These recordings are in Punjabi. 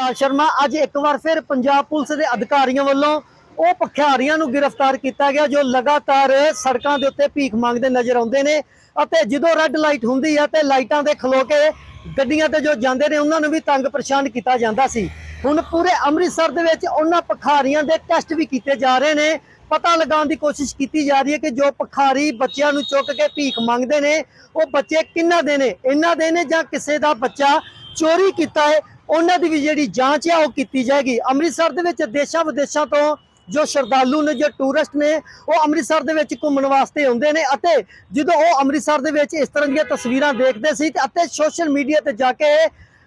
ਵਿਸ਼ਾਲ ਸ਼ਰਮਾ, ਅੱਜ ਇੱਕ ਵਾਰ ਫਿਰ ਪੰਜਾਬ ਪੁਲਿਸ ਦੇ ਅਧਿਕਾਰੀਆਂ ਵੱਲੋਂ ਉਹ ਭਖਿਆਰੀਆਂ ਨੂੰ ਗ੍ਰਿਫਤਾਰ ਕੀਤਾ ਗਿਆ, ਜੋ ਲਗਾਤਾਰ ਸੜਕਾਂ ਦੇ ਉੱਤੇ ਭੀਖ ਮੰਗਦੇ ਨਜ਼ਰ ਆਉਂਦੇ ਨੇ ਅਤੇ ਜਦੋਂ ਰੈੱਡ ਲਾਈਟ ਹੁੰਦੀ ਹੈ ਤੇ ਲਾਈਟਾਂ ਦੇ ਖਲੋ ਕੇ ਗੱਡੀਆਂ ਤੇ ਜੋ ਜਾਂਦੇ ਨੇ, ਉਹਨਾਂ ਨੂੰ ਵੀ ਤੰਗ ਪਰੇਸ਼ਾਨ ਕੀਤਾ ਜਾਂਦਾ ਸੀ। ਹੁਣ ਪੂਰੇ ਅੰਮ੍ਰਿਤਸਰ ਦੇ ਵਿੱਚ ਉਹਨਾਂ ਭਖਾਰੀਆਂ ਦੇ ਟੈਸਟ ਵੀ ਕੀਤੇ ਜਾ ਰਹੇ ਨੇ। ਪਤਾ ਲਗਾਉਣ ਦੀ ਕੋਸ਼ਿਸ਼ ਕੀਤੀ ਜਾ ਰਹੀ ਹੈ ਕਿ ਜੋ ਭਖਾਰੀ ਬੱਚਿਆਂ ਨੂੰ ਚੁੱਕ ਕੇ ਭੀਖ ਮੰਗਦੇ ਨੇ, ਉਹ ਬੱਚੇ ਕਿੰਨਾ ਦੇ ਨੇ? ਇਹਨਾਂ ਦੇ ਨੇ ਜਾਂ ਕਿਸੇ ਦਾ ਬੱਚਾ ਚੋਰੀ ਕੀਤਾ ਹੈ? ਉਹਨਾਂ ਦੀ ਵੀ ਜਿਹੜੀ ਜਾਂਚ ਆ ਉਹ ਕੀਤੀ ਜਾਏਗੀ। ਅੰਮ੍ਰਿਤਸਰ ਦੇ ਵਿੱਚ ਦੇਸ਼ਾਂ ਵਿਦੇਸ਼ਾਂ ਤੋਂ ਜੋ ਸ਼ਰਧਾਲੂ ਨੇ, ਜੋ ਟੂਰਿਸਟ ਨੇ, ਉਹ ਅੰਮ੍ਰਿਤਸਰ ਦੇ ਵਿੱਚ ਘੁੰਮਣ ਵਾਸਤੇ ਆਉਂਦੇ ਨੇ ਅਤੇ ਜਦੋਂ ਉਹ ਅੰਮ੍ਰਿਤਸਰ ਦੇ ਵਿੱਚ ਇਸ ਤਰ੍ਹਾਂ ਦੀਆਂ ਤਸਵੀਰਾਂ ਦੇਖਦੇ ਸੀ ਅਤੇ ਸੋਸ਼ਲ ਮੀਡੀਆ ਤੇ ਜਾ ਕੇ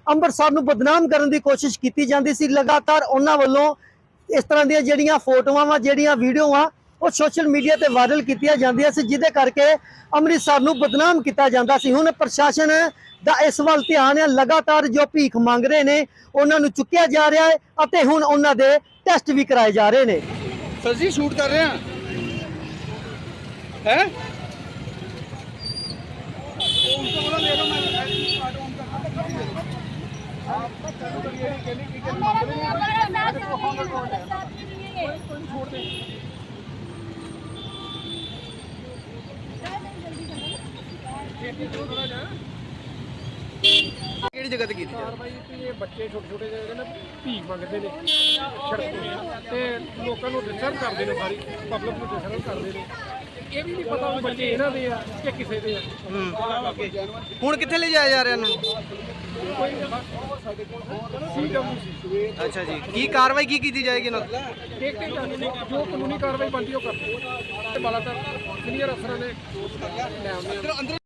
ਅੰਮ੍ਰਿਤਸਰ ਨੂੰ ਬਦਨਾਮ ਕਰਨ ਦੀ ਕੋਸ਼ਿਸ਼ ਕੀਤੀ ਜਾਂਦੀ ਸੀ, ਲਗਾਤਾਰ ਉਹਨਾਂ ਵੱਲੋਂ ਇਸ ਤਰ੍ਹਾਂ ਦੀਆਂ ਜਿਹੜੀਆਂ ਫੋਟੋਆਂ ਵਾ, ਜਿਹੜੀਆਂ ਵੀਡੀਓਆਂ ਉਹ ਸੋਸ਼ਲ ਮੀਡੀਆ ਤੇ ਵਾਇਰਲ ਕੀਤੀਆਂ ਜਾਂਦੀਆਂ ਸੀ ਜਿਹਦੇ ਕਰਕੇ ਅੰਮ੍ਰਿਤਸਰ ਨੂੰ ਬਦਨਾਮ ਕੀਤਾ ਜਾਂਦਾ ਸੀ। ਹੁਣ ਪ੍ਰਸ਼ਾਸਨ ਦਾ ਇਸ ਵੱਲ ਧਿਆਨ ਹੈ। ਲਗਾਤਾਰ ਜੋ ਭੀਖ ਮੰਗ ਰਹੇ ਨੇ ਉਹਨਾਂ ਨੂੰ ਚੁੱਕਿਆ ਜਾ ਰਿਹਾ ਹੈ ਅਤੇ ਹੁਣ ਉਹਨਾਂ ਦੇ ਟੈਸਟ ਵੀ ਕਰਾਏ ਜਾ ਰਹੇ ਨੇ। ਸਰ ਜੀ ਸ਼ੂਟ ਕਰ ਰਹੇ ਆ ਹੈ? ਕਿਹੜੀ ਜਗ੍ਹਾ ਤੇ ਕੀਤੀ ਕਾਰਵਾਈ ਤੇ ਇਹ ਬੱਚੇ ਛੋਟੇ ਛੋਟੇ ਜਿਹੜੇ ਨੇ ਭੀਖ ਮੰਗਦੇ ਨੇ ਸੜਕ ਤੇ ਤੇ ਲੋਕਾਂ ਨੂੰ ਡਿਸਟਰਬ ਕਰਦੇ ਨੇ ਸਾਰੀ ਪਬਲਿਕ ਨੂੰ ਡਿਸਟਰਬ ਕਰਦੇ ਨੇ। ਇਹ ਵੀ ਨਹੀਂ ਪਤਾ ਵੀ ਬੱਚੇ ਇਹਨਾਂ ਦੇ ਆ ਕਿ ਕਿਸੇ ਦੇ ਆ। ਹੁਣ ਕਿੱਥੇ ਲੈ ਜਾਇਆ ਜਾ ਰਿਹਾ ਇਹਨਾਂ ਨੂੰ? ਸੀਡਬਲਯੂਸੀ ਅੱਛਾ ਜੀ। ਕੀ ਕਾਰਵਾਈ ਕੀ ਕੀਤੀ ਜਾਏਗੀ ਇਹਨਾਂ ਤੇ? ਦੇਖ ਕੇ ਜਾਂਦੇ ਨੇ ਜੋ ਕਾਨੂੰਨੀ ਕਾਰਵਾਈ ਬਣਦੀ ਉਹ ਕਰਦੇ ਤੇ ਬਾਲਾਤਰ ਸੀਨੀਅਰ ਅਫਸਰਾਂ ਨੇ ਲੈ ਆਉਂਦੇ ਆ।